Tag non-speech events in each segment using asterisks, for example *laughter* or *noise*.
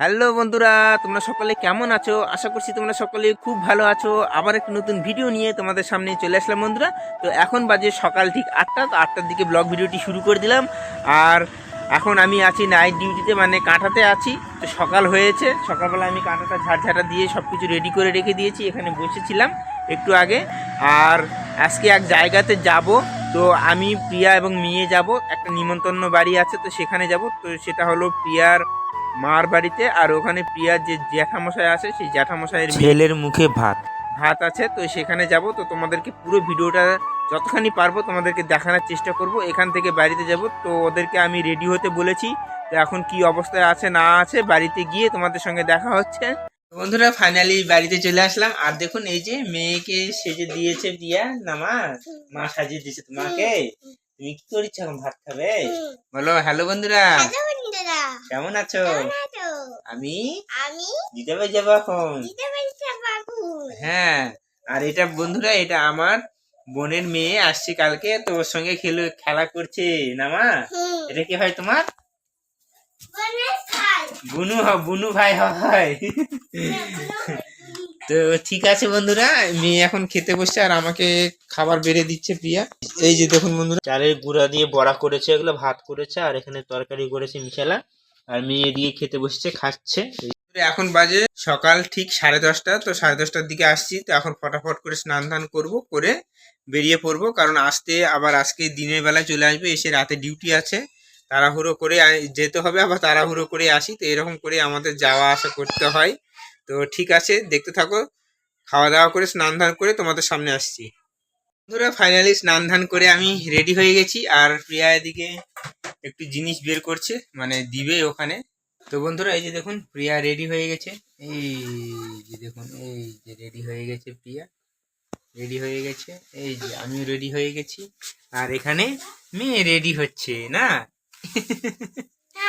Hello বন্ধুরা, তোমরা সকলে কেমন আছো? আশা করছি তোমরা সকলে খুব ভালো আছো। আবার একটা নতুন ভিডিও নিয়ে তোমাদের সামনে চলে আসলাম বন্ধুরা। তো এখন বাজে সকাল ঠিক আটটা, তো আটটার দিকে ব্লগ ভিডিওটি শুরু করে দিলাম। আর এখন আমি আছি নাইট ডিউটিতে মানে কাঁটাতে আছি। তো সকাল হয়েছে, সকালবেলা আমি কাঁটাটা ঝাড়ঝাড়া দিয়ে সব কিছু রেডি করে রেখে দিয়েছি, এখানে বসেছিলাম একটু আগে। আর আজকে এক জায়গাতে যাব, তো আমি প্রিয়া এবং মেয়ে যাব। একটা নিমন্ত্রণ বাড়ি আছে, তো সেখানে যাব। তো সেটা হলো প্রিয়ার মার বাড়িতে আর ওখানে প্রিয়ার যে জ্যাঠামশাই আছে সেই জ্যাঠামশাইয়ের ছেলের মুখে ভাত। ভাত আছে তো সেখানে যাব তো তোমাদেরকে পুরো ভিডিওটা যতখানি পারব তোমাদেরকে দেখানোর চেষ্টা করব। এখান থেকে বাড়িতে যাব তো ওদেরকে আমি রেডি হতে বলেছি। তো এখন কি অবস্থায় আছে না আছে বাড়িতে গিয়ে তোমাদের সঙ্গে দেখা হচ্ছে। বন্ধুরা ফাইনালি বাড়িতে চলে আসলাম। আর দেখুন এই যে মেয়েকে সেজে দিয়েছে প্রিয়া না মা? মা সাজিয়ে দিয়েছে তোমাকে। তুমি কি করিস এখন? ভাত খাবে? বলো হ্যালো বন্ধুরা। কেমন আছো? আমি আমি দিতে পারি যাব এখন। হ্যাঁ আর এটা বন্ধুরা এটা আমার বোনের মেয়ে আসছে কালকে তো ওর সঙ্গে খেলে খেলা করছে নামা? এটা কি হয় তোমার? বুনু বুনু ভাই হয়। তো ঠিক আছে বন্ধুরা মেয়ে এখন খেতে বসছে আর আমাকে খাবার বেড়ে দিচ্ছে প্রিয়া। এই যে দেখুন বন্ধুরা। চালের গুঁড়া দিয়ে বড়া করেছে এগুলো ভাত করেছে আর এখানে তরকারি করেছে মিশালা। আর মেয়ে দিয়ে খেতে বসছে খাচ্ছে। এখন বাজে সকাল ঠিক সাড়ে দশটা তো সাড়ে দশটার দিকে আসছি তো এখন ফটাফট করে স্নান ধান করব করে বেরিয়ে পড়ব। কারণ আসতে আবার আজকে দিনের বেলায় চলে আসবে এসে রাতে ডিউটি আছে। তাড়াহুড়ো করে যেতে হবে আবার তাড়াহুড়ো করে আসি তো এরকম করে আমাদের যাওয়া আসা করতে হয়। তো ঠিক আছে দেখতে থাকো। খাওয়া দাওয়া করে স্নান ধান করে তোমাদের সামনে আসছি। বন্ধুরা ফাইনালি স্নান ধান করে আমি রেডি হয়ে গেছি আর প্রিয়া এদিকে একটু জিনিস বের করছে মানে দিবে ওখানে। তো বন্ধুরা এই যে দেখুন প্রিয়া রেডি হয়ে গেছে। এই যে দেখুন এই যে রেডি হয়ে গেছে প্রিয়া। রেডি হয়ে গেছে এই যে আমিও রেডি হয়ে গেছি। আর এখানে মেয়ে রেডি হচ্ছে না?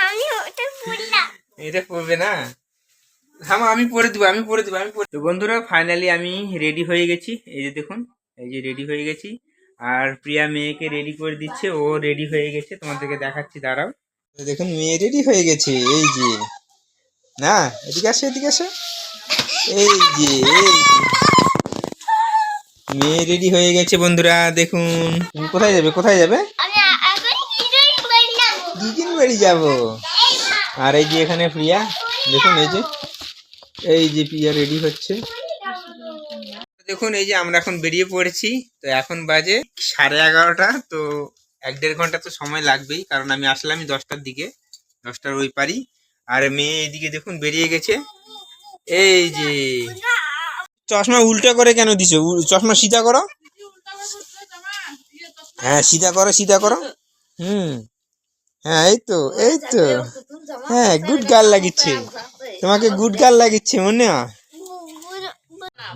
আমি এটা পড়বে না? থামো আমি পরে দিব আমি পরে দিব আমি পরে তো বন্ধুরা ফাইনালি আমি রেডি হয়ে গেছি। এই যে দেখুন এই যে রেডি হয়ে গেছি। আর প্রিয়া মেয়েকে রেডি করে দিচ্ছে ও রেডি হয়ে গেছে। তোমাদেরকে দেখাচ্ছি দাঁড়াও। দেখুন মেয়ে রেডি হয়ে গেছে এই যে। না এদিকে আসে এদিকে আসে। এই যে এই মেয়ে রেডি হয়ে গেছে বন্ধুরা দেখুন। তুমি কোথায় যাবে কোথায় যাবে? দুদিন বাড়ি যাব। আর এই যে এখানে প্রিয়া দেখুন এই যে। এই যে পিয়া রেডি হচ্ছে। দেখুন, এই যে আমরা এখন বেরিয়ে পড়েছি। তো এখন বাজে সাড়ে এগারোটা, তো এক দেড় ঘণ্টা তো সময় লাগবেই, কারণ আমি আসলামই দশটার দিকে, দশটার ওই পারি। আর মেয়ে এইদিকে দেখুন বেরিয়ে গেছে। এই যে চশমা উল্টা করে কেন দিছো? চশমা সিধা করো। হ্যাঁ সিধা করো সিধা করো। হুম। হ্যাঁ এই তো এই তো। হ্যাঁ গুড গার্ল লাগিচ্ছে। তোমাকে গুড গার্ল লাগিচ্ছে মনে হয়?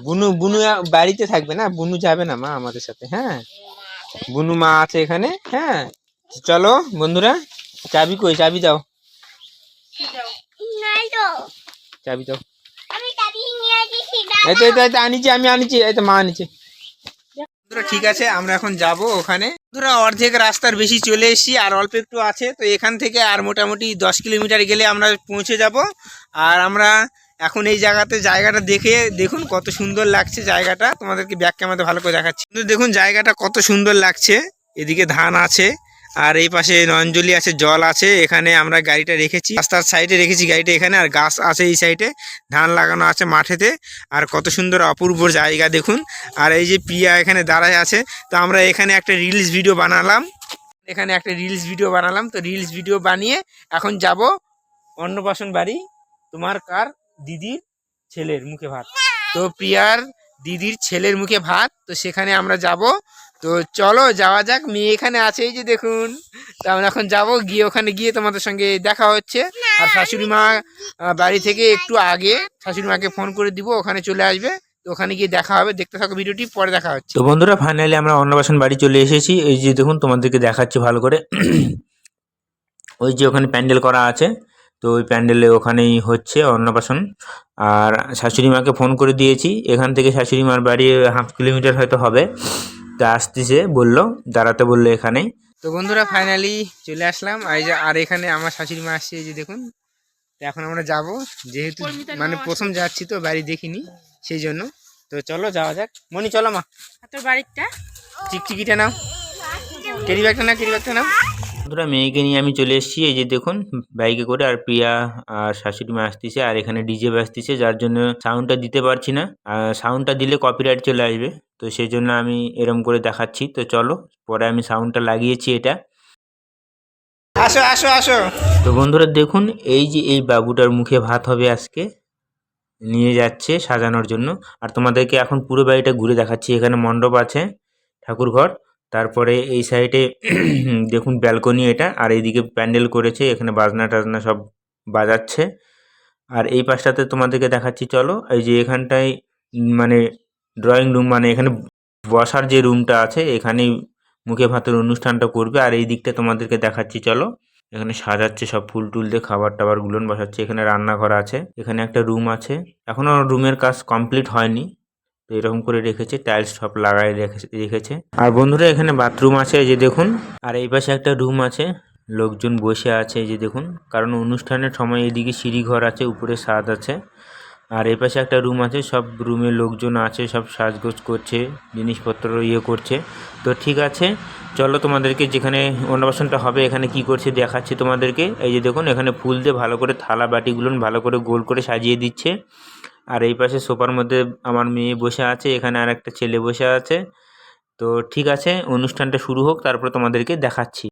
বুনু বুনু বাড়িতে থাকবে না? বুনু যাবে না মা আমাদের সাথে হ্যাঁ? বুনু মা আছে এখানে হ্যাঁ? চলো বন্ধুরা চাবি কই? চাবি দাও। চাবি দাও। এই তো এই তো, আনিছি আমি আনিছি এই তো মা আনিছি। ঠিক আছে আমরা এখন যাব ওখানে। বন্ধুরা অর্ধেক রাস্তার বেশি চলে এসেছি, আর অল্প একটু আছে, তো এখান থেকে আর মোটামুটি দশ কিলোমিটার গেলে আমরা পৌঁছে যাব। আর আমরা এখন এই জায়গাতে জায়গাটা দেখে, দেখুন কত সুন্দর লাগছে জায়গাটা। তোমাদেরকে ব্যাক ক্যামেরাতে ভালো করে দেখাচ্ছি। দেখুন জায়গাটা কত সুন্দর লাগছে। এদিকে ধান আছে আর এই পাশে নঞ্জলি আছে, জল আছে, এখানে আমরা গাড়িটা রেখেছি। রাস্তার সাইডে রেখেছি গাড়িটা এখানে, আর গাছ আছে এই সাইডে। ধান লাগানো আছে মাঠেতে, আর কত সুন্দর অপূর্ব জায়গা দেখুন। আর এই যে প্রিয়া এখানে দাঁড়ায় আছে, তো আমরা এখানে একটা রিলস ভিডিও বানালাম। এখানে একটা রিলস ভিডিও বানালাম, তো রিলস ভিডিও বানিয়ে এখন যাব অন্নপ্রাশন বাড়ি, তোমার কার দিদির ছেলের মুখে ভাত। তো প্রিয়ার দিদির ছেলের মুখে ভাত, তো সেখানে আমরা যাব। তো চলো, যাওয়া যাক। মেয়ে এখানে আছে, এই যে দেখুন। তো আমরা এখন যাব, গিয়ে ওখানে গিয়ে তোমাদের সঙ্গে দেখা হচ্ছে। আর শাশুড়ি মা বাড়ি থেকে একটু আগে শাশুড়ি মাকে ফোন করে দিব, ওখানে চলে আসবে। ওখানে গিয়ে দেখা হবে, দেখতে থাকো ভিডিওটি, পরে দেখা হচ্ছে। তো বন্ধুরা ফাইনালি আমরা অন্নপ্রাশন বাড়ি চলে এসেছি। এই যে দেখুন, তোমাদেরকে দেখাচ্ছি ভালো করে। ওই যে ওখানে প্যান্ডেল করা আছে। তো ওই প্যান্ডেলে ওখানেই হচ্ছে অন্নপ্রাশন। আর শাশুড়ি মাকে ফোন করে দিয়েছি। এখান থেকে শাশুড়ি মার বাড়ি হাফ কিলোমিটার হয়তো হবে। তা আসতেছে বলল দাঁড়াতে বলল এখানেই। তো বন্ধুরা ফাইনালি চলে আসলাম। আর যে আর এখানে আমার শাশুড়ি মা আসছে এই যে দেখুন। তো এখন আমরা যাব যেহেতু মানে প্রথম যাচ্ছি তো বাড়ি দেখিনি সেই জন্য। তো চলো যাওয়া যাক। মনি চলো মা। তোর বাড়িটা? চিকচিকিটা নাও। কেরি ব্যাগটা নাও কেরি ব্যাগটা নাও। বন্ধুরা মেয়েকে নিয়ে আমি চলে এসেছি। এই যে দেখুন বাইকে করে আর প্রিয়া আর শাশুড়ি মা আসতেছে আর এখানে ডিজে বাজতেছে যার জন্য সাউন্ডটা দিতে পারছি না। আর সাউন্ডটা দিলে কপিরাইট চলে আসবে তো সেই জন্য আমি এরম করে দেখাচ্ছি। তো চলো পরে আমি সাউন্ডটা লাগিয়েছি এটা। আসো আসো আসো। তো বন্ধুরা দেখুন এই যে এই বাবুটার মুখে ভাত হবে আজকে নিয়ে যাচ্ছে সাজানোর জন্য। আর তোমাদেরকে এখন পুরো বাড়িটা ঘুরে দেখাচ্ছি এখানে মণ্ডপ আছে ঠাকুর ঘর তারপরে এই সাইডে *clears throat* দেখুন ব্যালকনি এটা, আর এইদিকে প্যান্ডেল করেছে, এখানে বাজনা টাজনা সব বাজাচ্ছে। আর এই পাশটাতে তোমাদেরকে দেখাচ্ছি, চলো, এই যে এখানটায় মানে ড্রয়িং রুম মানে এখানে বসার যে রুমটা আছে, এখানেই মুখে ভাতের অনুষ্ঠানটা করবে। আর এই দিকটা তোমাদেরকে দেখাচ্ছি, চলো। এখানে সাজাচ্ছে সব ফুল টুল দিয়ে, খাবার টাবার গুলোন বসাচ্ছে। এখানে রান্নাঘর আছে, এখানে একটা রুম আছে। এখনও রুমের কাজ কমপ্লিট হয়নি। তো এরকম করে রেখেছে টাইলস সব লাগাই রেখে- রেখেছে। আর বন্ধুরা, এখানে বাথরুম আছে, এই যে দেখুন। আর এই পাশে একটা রুম আছে, লোকজন বসে আছে, এই যে দেখুন। কারণ অনুষ্ঠানের সময় এদিকে সিঁড়ি ঘর আছে, উপরে ছাদ আছে। আর এই পাশে একটা রুম আছে, সব রুমে লোকজন আছে, সব সাজগোজ করছে, জিনিসপত্র ইয়ে করছে। তো ঠিক আছে, চলো তোমাদেরকে যেখানে অন্নপ্রাশনটা হবে, এখানে কি করছে দেখাচ্ছি তোমাদেরকে। এই যে দেখুন, এখানে ফুল দিয়ে ভালো করে থালা বাটিগুলো ভালো করে গোল করে সাজিয়ে দিচ্ছে। আর এই পাশে সোফার মধ্যে আমার মেয়ে বসে আছে, এখানে আর একটা ছেলে বসে আছে। তো ঠিক আছে, অনুষ্ঠানটা শুরু হোক, তারপর তোমাদেরকে দেখাচ্ছি।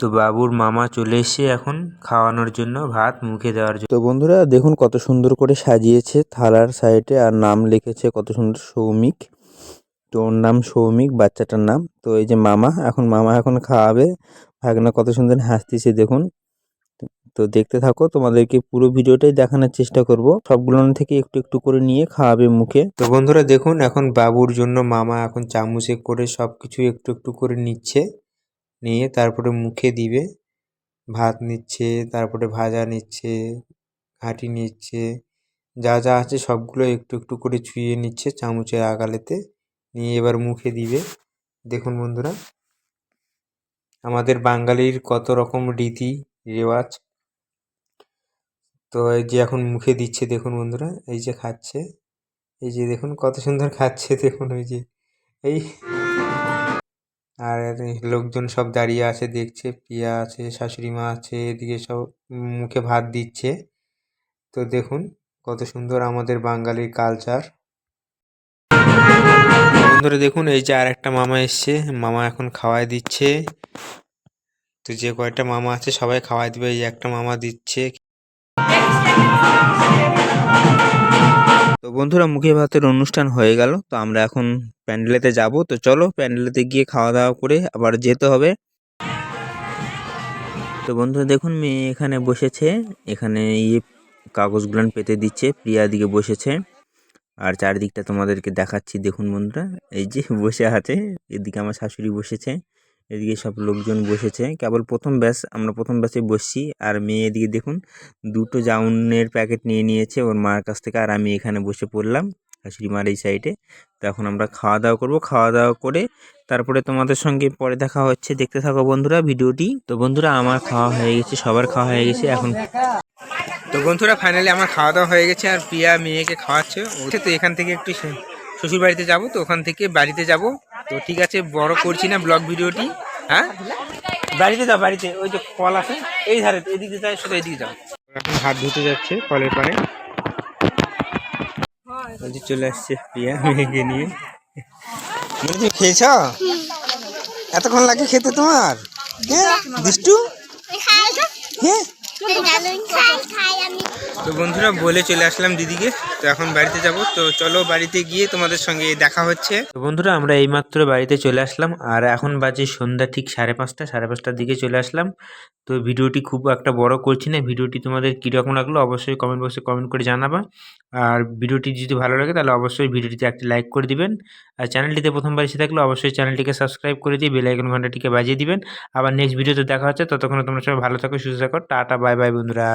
তো বাবুর মামা চলে এসেছে এখন খাওয়ানোর জন্য, ভাত মুখে দেওয়ার জন্য। তো বন্ধুরা, দেখুন কত সুন্দর করে সাজিয়েছে থালার সাইডে, আর নাম লিখেছে কত সুন্দর সৌমিক। তো ওর নাম সৌমিক, বাচ্চাটার নাম। তো এই যে মামা, এখন মামা এখন খাওয়াবে। ভাগনা কত সুন্দর হাসতেছে, দেখুন। তো দেখতে থাকো, তোমাদেরকে পুরো ভিডিওটাই দেখানোর চেষ্টা করব। সবগুলো থেকে একটু একটু করে নিয়ে খাওয়াবে মুখে। তো বন্ধুরা দেখুন, এখন বাবুর জন্য মামা এখন চামচে করে সব কিছু একটু একটু করে নিচ্ছে। নিয়ে তারপরে মুখে দিবে। ভাত নিচ্ছে, তারপরে ভাজা নিচ্ছে, ঘাঁটি নিচ্ছে, যা যা আছে সবগুলো একটু একটু করে ছুঁয়ে নিচ্ছে চামচের আগালেতে। নিয়ে এবার মুখে দিবে। দেখুন বন্ধুরা, আমাদের বাঙালির কত রকম রীতি রেওয়াজ তো এই যে এখন মুখে দিচ্ছে দেখুন বন্ধুরা, এই যে খাচ্ছে, এই যে দেখুন কত সুন্দর খাচ্ছে *laughs* দেখুন ওই যে, এই আর লোকজন সব দাঁড়িয়ে আছে, দেখছে, পিয়া আছে, শাশুড়ি মা আছে, এদিকে সব মুখে ভাত দিচ্ছে। তো দেখুন কত সুন্দর আমাদের বাঙালির কালচার বন্ধুরা দেখুন এই যে আর একটা মামা এসছে, মামা এখন খাওয়াই দিচ্ছে। তো যে কয়টা মামা আছে সবাই খাওয়াই দিবে, এই একটা মামা দিচ্ছে। তো বন্ধুরা, মুখে ভাতের অনুষ্ঠান হয়ে গেল, তো আমরা এখন প্যান্ডেলেতে যাব। তো চলো, প্যান্ডেলেতে গিয়ে খাওয়া দাওয়া করে আবার যেতে হবে। তো বন্ধুরা, দেখুন, মেয়ে এখানে বসেছে। এখানে ইয়ে কাগজগুলান পেতে দিচ্ছে, প্রিয়া দিকে বসেছে। আর চারিদিকটা তোমাদেরকে দেখাচ্ছি। দেখুন বন্ধুরা, এই যে বসে আছে, এদিকে আমার শাশুড়ি বসেছে। এদিকে সব লোকজন বসেছে। কেবল প্রথম ব্যাচ, আমরা প্রথম ব্যাচে বসছি। আর মেয়ে এদিকে দেখুন, দুটো জাউনের প্যাকেট নিয়ে নিয়েছে। ওর মার কাছ থেকে আর আমি এখানে বসে পড়লাম, শাশুড়ি মার এই সাইডে তো এখন আমরা খাওয়া দাওয়া করব। খাওয়া দাওয়া করে তারপরে তোমাদের সঙ্গে পরে দেখা হচ্ছে। দেখতে থাকো বন্ধুরা ভিডিওটি। তো বন্ধুরা, আমার খাওয়া হয়ে গেছে, সবার খাওয়া হয়ে গেছে। এখন তো বন্ধুরা ফাইনালি আমার খাওয়া দাওয়া হয়ে গেছে আর প্রিয়া মেয়েকে খাওয়াচ্ছে। ওকে তো এখান থেকে একটু শ্বশুর বাড়িতে যাব, তো ওখান থেকে বাড়িতে যাব। তো ঠিক আছে বড় করছি না ব্লগ ভিডিওটি হ্যাঁ? বাড়িতে যাও বাড়িতে ওই যে কল আছে এই ধারে এদিকে যাই শুধু এদিকে যাও। এখন হাত ধুতে যাচ্ছে কলের পারে চলে আসছে প্রিয়া মেয়েকে নিয়ে। তুমি খেয়েছ? এতক্ষণ লাগে খেতে তোমার? হ্যাঁ দুষ্টু? হ্যাঁ? তো বন্ধুরা বলে চলে আসলাম দিদিকে। তো এখন বাড়িতে যাব। তো চলো বাড়িতে গিয়ে তোমাদের সঙ্গে দেখা হচ্ছে। তো বন্ধুরা আমরা এইমাত্র বাড়িতে চলে আসলাম। আর এখন বাজে সন্ধ্যা ঠিক সাড়ে পাঁচটা সাড়ে পাঁচটার দিকে চলে আসলাম। তো ভিডিওটি খুব একটা বড় করছি না। ভিডিওটি তোমাদের কীরকম লাগল অবশ্যই কমেন্ট বক্সে কমেন্ট করে জানাবা। আর ভিডিওটি যদি ভালো লাগে তাহলে অবশ্যই ভিডিওটিতে একটি লাইক করে দিবেন। আর চ্যানেলটিতে প্রথমবার এসে থাকলে অবশ্যই চ্যানেলটিকে সাবস্ক্রাইব করে দিয়ে বেল আইকন ঘন্টাটিকে বাজিয়ে দিবেন। আবার নেক্সট ভিডিওতে দেখা হচ্ছে। ততক্ষণ তোমরা সবাই ভালো থাকো সুস্থ থাকো। টাটা বাই বাই বন্ধুরা।